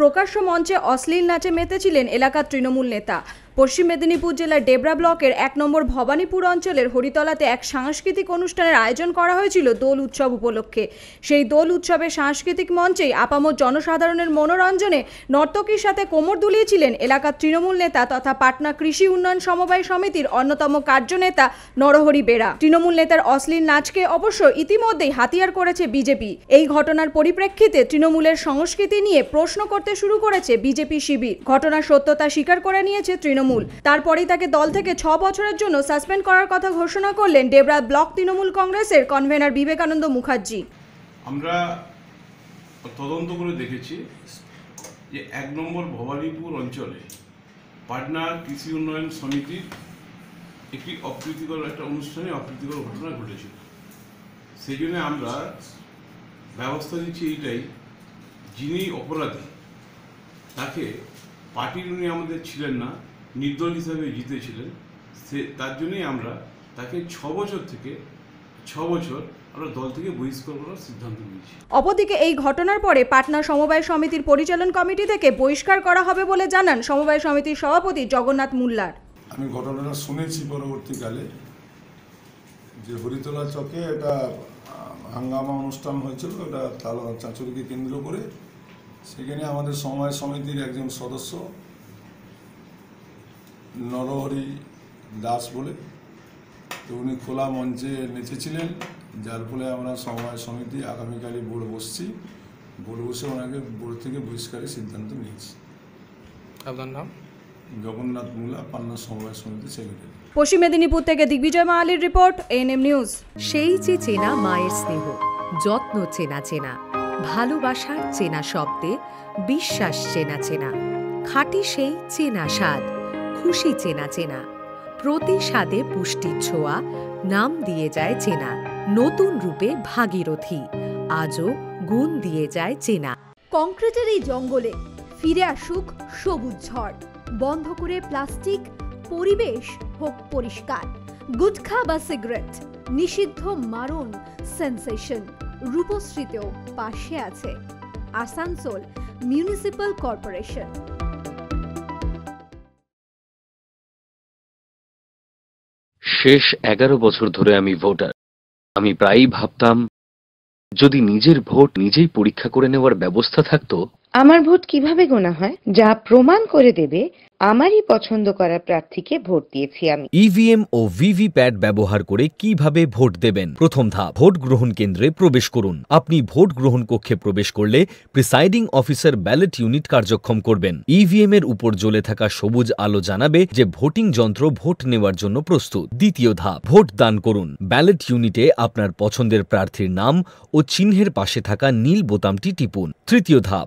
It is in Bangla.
প্রকাশ্য মঞ্চে অশ্লীল নাচে মেতেছিলেন এলাকার তৃণমূল নেতা। পশ্চিম মেদিনীপুর জেলার ডেবরা ব্লকের এক নম্বর ভবানীপুর অঞ্চলের হরিতলাতে এক সাংস্কৃতিক অনুষ্ঠানের আয়োজন করা হয়েছিল দোল উৎসব উপলক্ষে। সেই দোল উৎসবে সাংস্কৃতিক মঞ্চেই আপামর জনসাধারণের মনোরঞ্জনে নর্তকীর সাথে কোমর দুলিয়েছিলেন এলাকার তৃণমূল নেতা তথা পাটনা কৃষি উন্নয়ন সমবায় সমিতির অন্যতম কার্যনেতা নরহরি বেরা। তৃণমূল নেতার অশ্লীল নাচকে অবশ্য ইতিমধ্যেই হাতিয়ার করেছে বিজেপি। এই ঘটনার পরিপ্রেক্ষিতে তৃণমূলের সংস্কৃতি নিয়ে প্রশ্ন করতে শুরু করেছে বিজেপি শিবির। ঘটনার সত্যতা স্বীকার করে নিয়েছে তৃণমূল তারপরেই তাকে দল থেকে ছ বছরের জন্য সাসপেন্ড করার কথা ঘোষণা করলেন ডেবরা ব্লক তৃণমূল কংগ্রেসের কনভেনার বিবেকানন্দ মুখার্জি। আমরা তদন্ত করে দেখেছি যে এক নম্বর ভবানীপুর অঞ্চলে পাটনা কৃষি উন্নয়ন সমিতির একটি অপ্রীতিকর, একটা অনুষ্ঠানে অপ্রীতিকর ঘটনা ঘটেছিল। সেই জন্য আমরা ব্যবস্থা নিচ্ছি এইটাই, যিনি অপরাধী, তাকে পার্টির উনি আমাদের ছিলেন না নির্দল হিসাবে জিতেছিলেন সে তার জন্যই আমরা তাকে ছ বছর থেকে ছ বছর আমরা দল থেকে বহিষ্কার করার সিদ্ধান্ত নিয়েছি। অপরদিকে এই ঘটনার পরে পাটনা সমবায় সমিতির পরিচালন কমিটি থেকে বহিষ্কার করা হবে বলে জানান সমবায় সমিতির সভাপতি জগন্নাথ মুল্লার। আমি ঘটনাটা শুনেছি পরবর্তীকালে যে হরিতলা চকে একটা হাঙ্গামা অনুষ্ঠান হয়েছিল এটা তালা চাঁচুরিকে কেন্দ্র করে। সেখানে আমাদের সমবায় সমিতির একজন সদস্য নরহরি দাস বলে। তো উনি খোলা মঞ্চে নেচেছিলেন যার ফলে আমরা সমবায় সমিতি আগামীকালই বোর্ড বসছি। বোর্ড বসে ওনাকে বোর্ড থেকে বহিষ্কারের সিদ্ধান্ত নিয়েছি। আপনার নাম? জগন্নাথ মুলা পান্না সমবায় সমিতি সেক্রেটারি। পশ্চিম মেদিনীপুর থেকে দিগ্বিজয় মাহালির রিপোর্ট এএনএম নিউজ। সেই যে চেনা মায়ের স্নেহ যত্ন চেনা চেনা ভালোবাসার চেনা শব্দে বিশ্বাস চেনা চেনা খাঁটি সেই চেনা স্বাদ। খুশি চেনা চেনা। প্রতি স্বাদে পুষ্টির ছোঁয়া, নাম দিয়ে যায় চেনা। নতুন রূপে ভাগীরথী, আজও গুণ দিয়ে যায় চেনা। কংক্রিটের এই জঙ্গলে ফিরে আসুক সবুজ ঝড়। বন্ধ করে প্লাস্টিক, পরিবেশ হোক পরিষ্কার। গুটখা বা সিগারেট, নিষিদ্ধ মারণ, সেন্সেশন, রূপশ্রীতেও পাশে আছে। Asansol municipal corporation. শেষ এগারো বছর ধরে আমি ভোটার। আমি প্রায়ই ভাবতাম, যদি নিজের ভোট নিজেই পরীক্ষা করে নেওয়ার ব্যবস্থা থাকতো আমার ভোট কীভাবে গোনা হয়, যা প্রমাণ করে দেবে, আমারই পছন্দ করা প্রার্থীকে ভোট দিয়েছি আমি। ইভিএম ও ভিভিপ্যাট ব্যবহার করে কীভাবে ভোট দেবেন? প্রথম ধাপ, ভোট গ্রহণ কেন্দ্রে প্রবেশ করুন। আপনি ভোট গ্রহণ কক্ষে প্রবেশ করলে প্রিসাইডিং অফিসার ব্যালট ইউনিট কার্যক্ষম করবেন। ইভিএম এর উপর জ্বলে থাকা সবুজ আলো জানাবে যে ভোটিং যন্ত্র ভোট নেওয়ার জন্য প্রস্তুত। দ্বিতীয় ধাপ, ভোট দান করুন। ব্যালট ইউনিটে আপনার পছন্দের প্রার্থীর নাম ও চিহ্নের পাশে থাকা নীল বোতামটি টিপুন। তৃতীয় ধাপ